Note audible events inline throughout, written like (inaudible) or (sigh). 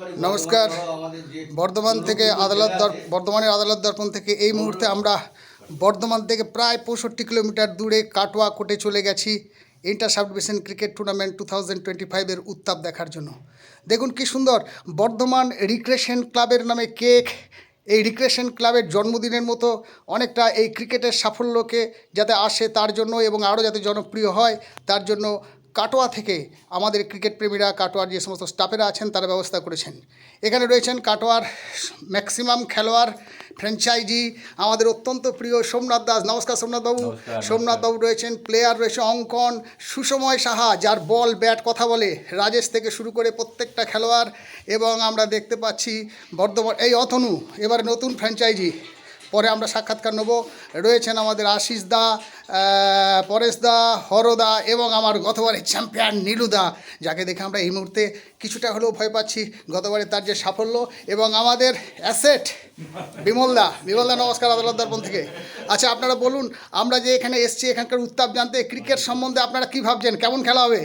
নমস্কার। বর্ধমান থেকে আদালত দর বর্ধমানের আদালত দর্পণ থেকে এই মুহূর্তে আমরা বর্ধমান থেকে প্রায় পঁয়ষট্টি কিলোমিটার দূরে কাটোয়া কোর্টে চলে গেছি inter sub division cricket tournament two thousand twenty ফাইভের উত্তাপ দেখার জন্য। দেখুন কি সুন্দর বর্ধমান রিক্রেশন ক্লাবের নামে কেক এই রিক্রেশন ক্লাবের জন্মদিনের মতো অনেকটা এই ক্রিকেটের সাফল্যকে যাতে আসে তার জন্য এবং আরও যাতে জনপ্রিয় হয় তার জন্য কাটোয়া থেকে আমাদের ক্রিকেট প্রেমীরা কাটোয়ার যে সমস্ত স্টাফেরা আছেন তারা ব্যবস্থা করেছেন। এখানে রয়েছেন কাটোয়ার ম্যাক্সিমাম খেলোয়াড় ফ্র্যাঞ্চাইজি আমাদের অত্যন্ত প্রিয় সোমনাথ দাস। নমস্কার সোমনাথ বাবু। নমস্কার, সোমনাথ বাবু রয়েছেন প্লেয়ার রয়েছে অঙ্কন সুসময় সাহা যার বল ব্যাট কথা বলে রাজেশ থেকে শুরু করে প্রত্যেকটা খেলোয়াড়। এবং আমরা দেখতে পাচ্ছি বর্ধমান এই অতনু এবার নতুন ফ্র্যাঞ্চাইজি। পরে আমরা সাক্ষাৎকার নেব। রয়েছেন আমাদের আশিস দা আহ, পরেশ দা হরদা এবং আমার গতবারের চ্যাম্পিয়ন নীলুদা যাকে দেখে আমরা এই মুহূর্তে কিছুটা হলেও ভয় পাচ্ছি গতবারে তার যে সাফল্য এবং আমাদের অ্যাসেট বিমলদা বিমলদা নমস্কার আদালত দর্পণ থেকে। আচ্ছা আপনারা বলুন আমরা যে এখানে এসছি এখানকার উত্তাপ জানতে ক্রিকেট সম্বন্ধে আপনারা কী ভাবছেন? কেমন খেলা হবে?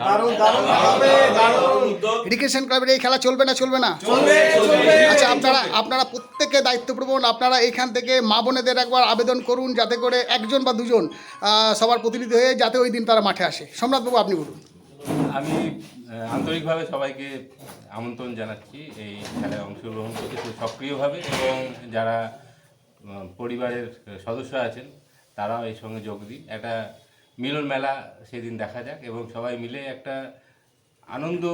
দারুণ দারুণ হবে দারুণ। রিক্রেশন ক্লাবের এই খেলা চলবে না চলবে না? আচ্ছা আপনারা আপনারা প্রত্যেকে দায়িত্বপ্রবণ। আপনারা এইখান থেকে মা বোনেদের একবার আবেদন করুন যাতে করে একজন বা দুজন সবার প্রতিনিধি হয়ে যাতে ওই দিন তারা মাঠে আসে। সম্রাটবাবু আপনি বলুন। আমি আন্তরিকভাবে সবাইকে আমন্ত্রণ জানাচ্ছি এই খেলায় অংশগ্রহণ করতে। খুব সক্রিয়ভাবে এবং যারা পরিবারের সদস্য আছেন তারাও এই সঙ্গে যোগ দিন। একটা মিলন মেলা সেদিন দেখা যাক এবং সবাই মিলে একটা আনন্দ,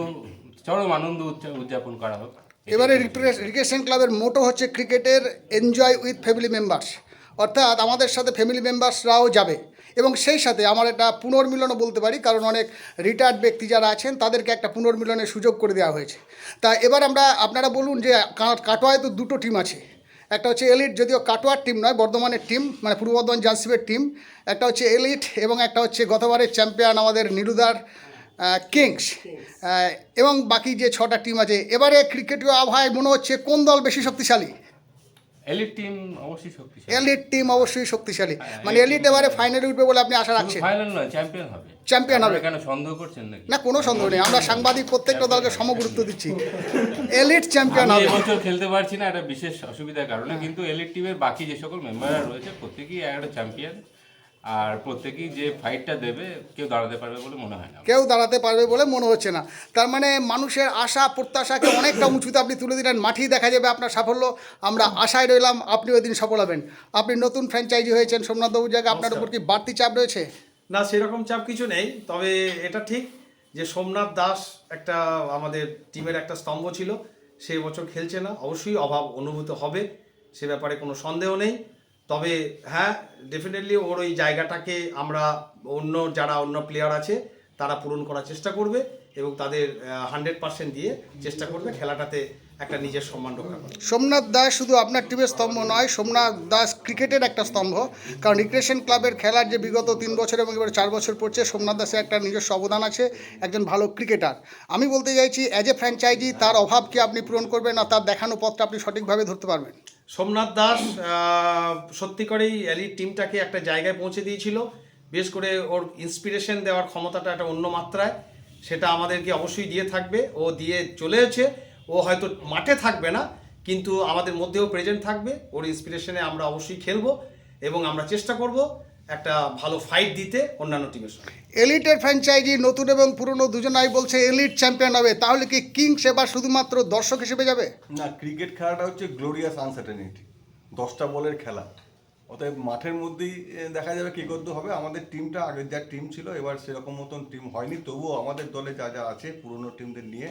চরম আনন্দ উদযাপন করা হোক। এবারে রিক্রেশন ক্লাবের মোটো হচ্ছে ক্রিকেটের এনজয় উইথ ফ্যামিলি মেম্বার্স অর্থাৎ আমাদের সাথে ফ্যামিলি মেম্বার্সরাও যাবে। এবং সেই সাথে আমার একটা পুনর্মিলনও বলতে পারি, কারণ অনেক রিটায়ার্ড ব্যক্তি যারা আছেন, তাদেরকে একটা পুনর্মিলনের সুযোগ করে দেওয়া হয়েছে। তা এবার আমরা, আপনারা বলুন যে কাটোয়ায় তো দুটো টিম আছে। একটা হচ্ছে এলিট যদিও কাটোয়ার টিম নয় বর্ধমানের টিম মানে পূর্ব বর্ধমান জার্সিপের টিম একটা হচ্ছে এলিট এবং একটা হচ্ছে গতবারের চ্যাম্পিয়ন আমাদের নিরুদার কিংস এবং বাকি যে ছটা টিম আছে এবারে ক্রিকেটীয় আবহাওয়ায় মনে হচ্ছে কোন দল বেশি শক্তিশালী? এলিট টিম অবশ্যই শক্তিশালী। এলিট টিম অবশ্যই শক্তিশালী। মানে এলিট এবারে ফাইনালে উঠবে বলে আপনি আশা রাখছেন। ফাইনাল নয় চ্যাম্পিয়ন হবে। চ্যাম্পিয়ন হবে। কেন সন্দেহ করছেন নাকি? না কোনো সন্দেহ নেই। আমরা সাংবাদিক প্রত্যেকটা দলকে সমগুরুত্ব দিচ্ছি। এলিট চ্যাম্পিয়ন হবে। এবছর খেলতে পারছি না একটা বিশেষ অসুবিধার কারণে। কিন্তু এলিট টিমের বাকি যে সকল মেম্বাররা রয়েছে প্রত্যেকেই একটা চ্যাম্পিয়ন আর প্রত্যেকেই যে ফাইটটা দেবে কেউ দাঁড়াতে পারবে বলে মনে হয় না। কেউ দাঁড়াতে পারবে বলে মনে হচ্ছে না। তার মানে মানুষের আশা প্রত্যাশাকে অনেকটা উঁচুতে আপনি তুলে দিলেন মাঠেই দেখা যাবে আপনার সাফল্য। আমরা আশায় রইলাম আপনি ওই দিন সফল হবেন। আপনি নতুন ফ্র্যাঞ্চাইজি হয়েছেন সোমনাথবাবুর জায়গায় আপনার উপর কি বাড়তি চাপ রয়েছে? না সেরকম চাপ কিছু নেই তবে এটা ঠিক যে সোমনাথ দাস একটা আমাদের টিমের একটা স্তম্ভ ছিল। সে বছর খেলছে না অবশ্যই অভাব অনুভূত হবে সে ব্যাপারে কোনো সন্দেহ নেই। তবে হ্যাঁ ডেফিনেটলি ওর ওই জায়গাটাকে আমরা অন্য যারা অন্য প্লেয়ার আছে, তারা পূরণ করার চেষ্টা করবে এবং তাদের হান্ড্রেড পার্সেন্ট দিয়ে চেষ্টা করবে খেলাটাতে একটা নিজের সম্মান রক্ষা সোমনাথ দাস শুধু আপনার টিমের স্তম্ভ নয়, সোমনাথ দাস ক্রিকেটের একটা স্তম্ভ। কারণ রিক্রেশন ক্লাবের খেলার যে বিগত তিন বছর এবং এবার চার বছর পড়ছে, সোমনাথ দাসের একটা নিজস্ব অবদান আছে, একজন ভালো ক্রিকেটার আমি বলতে চাইছি অ্যাজ এ ফ্র্যাঞ্চাইজি তার অভাব কি আপনি পূরণ করবেন না তার দেখানো পথটা আপনি সঠিকভাবে ধরতে পারবেন? সোমনাথ দাস সত্যি করেই অ্যালির টিমটাকে একটা জায়গায় পৌঁছে দিয়েছিল। বিশেষ করে ওর ইন্সপিরেশন দেওয়ার ক্ষমতাটা একটা অন্য মাত্রায়, সেটা আমাদেরকে অবশ্যই দিয়ে থাকবে। ও দিয়ে চলেছে। ও হয়তো মাঠে থাকবে না, কিন্তু আমাদের মধ্যেও প্রেজেন্ট থাকবে। ওর ইন্সপিরেশনে আমরা অবশ্যই খেলব এবং আমরা চেষ্টা করব। একটা ভালো ফাইট দিতে অন্যান্য টিমের সঙ্গে। এলিটের ফ্র্যাঞ্চাইজি নতুন এবং পুরনো দুজনাই বলছে এলিট চ্যাম্পিয়ন হবে। তাহলে কি কিংস এবার শুধুমাত্র দর্শক হিসেবে যাবে? না ক্রিকেট খেলাটা হচ্ছে গ্লোরিয়াস আনসার্টেনিটি দশটা বলের খেলা। অতএব মাঠের মধ্যেই দেখা যাবে কী করতে হবে। আমাদের টিমটা আগের যা টিম ছিল এবার সেরকম মতন টিম হয়নি। তবুও আমাদের দলে যা যা আছে পুরনো টিমদের নিয়ে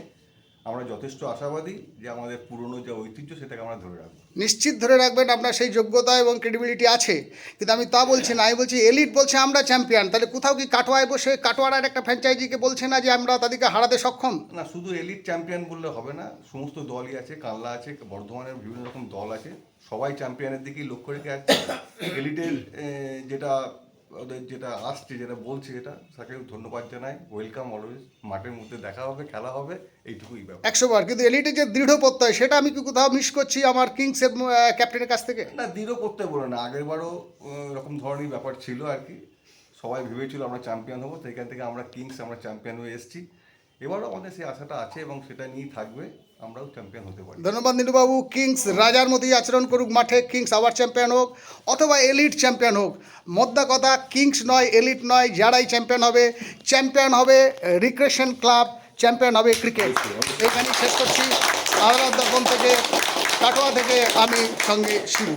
আমরা যথেষ্ট আশাবাদী যে আমাদের পুরনো যে ঐতিহ্য সেটাকে আমরা ধরে রাখব। নিশ্চিত ধরে রাখবেন আপনার সেই যোগ্যতা এবং ক্রেডিবিলিটি আছে। কিন্তু আমি তা বলছি না আমি বলছি এলিট বলছে আমরা চ্যাম্পিয়ন তাহলে কোথাও কি কাটোয়ায় বসে কাটোয়ার একটা ফ্র্যাঞ্চাইজিকে বলছে না যে আমরা তাদেরকে হারাতে সক্ষম? না শুধু এলিট চ্যাম্পিয়ন বললে হবে না সমস্ত দলই আছে কানলা আছে বর্ধমানের বিভিন্ন রকম দল আছে। সবাই চ্যাম্পিয়নের দিকেই লক্ষ্য রেখে আছে (coughs) এলিটের যেটা ওদের যেটা আসছে যেটা বলছে এটা তাকে ধন্যবাদ জানাই। ওয়েলকাম অলওয়েজ মাঠের মধ্যে দেখা হবে খেলা হবে এইটুকুই ব্যাপার। একশো বার কিন্তু এলিটে যে দৃঢ় প্রত্যয় সেটা আমি কি কোথাও মিস করছি আমার কিংসের ক্যাপ্টেনের কাছ থেকে? না দৃঢ় প্রত্যয় বলে না আগের বারও এরকম ধরনের ব্যাপার ছিল আর কি। সবাই ভেবেছিল আমরা চ্যাম্পিয়ন হব সেখান থেকে আমরা কিংস আমরা চ্যাম্পিয়ন হয়ে এসেছি। এবারও আমাদের সেই আশাটা আছে এবং সেটা নিয়েই থাকবে, আমরাও চ্যাম্পিয়ন হতে পারি। ধন্যবাদ নীলুবাবু। কিংস রাজার মতোই আচরণ করুক মাঠে। কিংস আবার চ্যাম্পিয়ন হোক, অথবা এলিট চ্যাম্পিয়ন হোক। মোদ্দা কথা কিংস নয় এলিট নয়, যারাই চ্যাম্পিয়ন হবে চ্যাম্পিয়ন হবে রিক্রেশন ক্লাব চ্যাম্পিয়ন হবে ক্রিকেট এখানেই শেষ করছি। আদালত দর্পণ থেকে, কাটোয়া থেকে আমি সঙ্গে শিবু।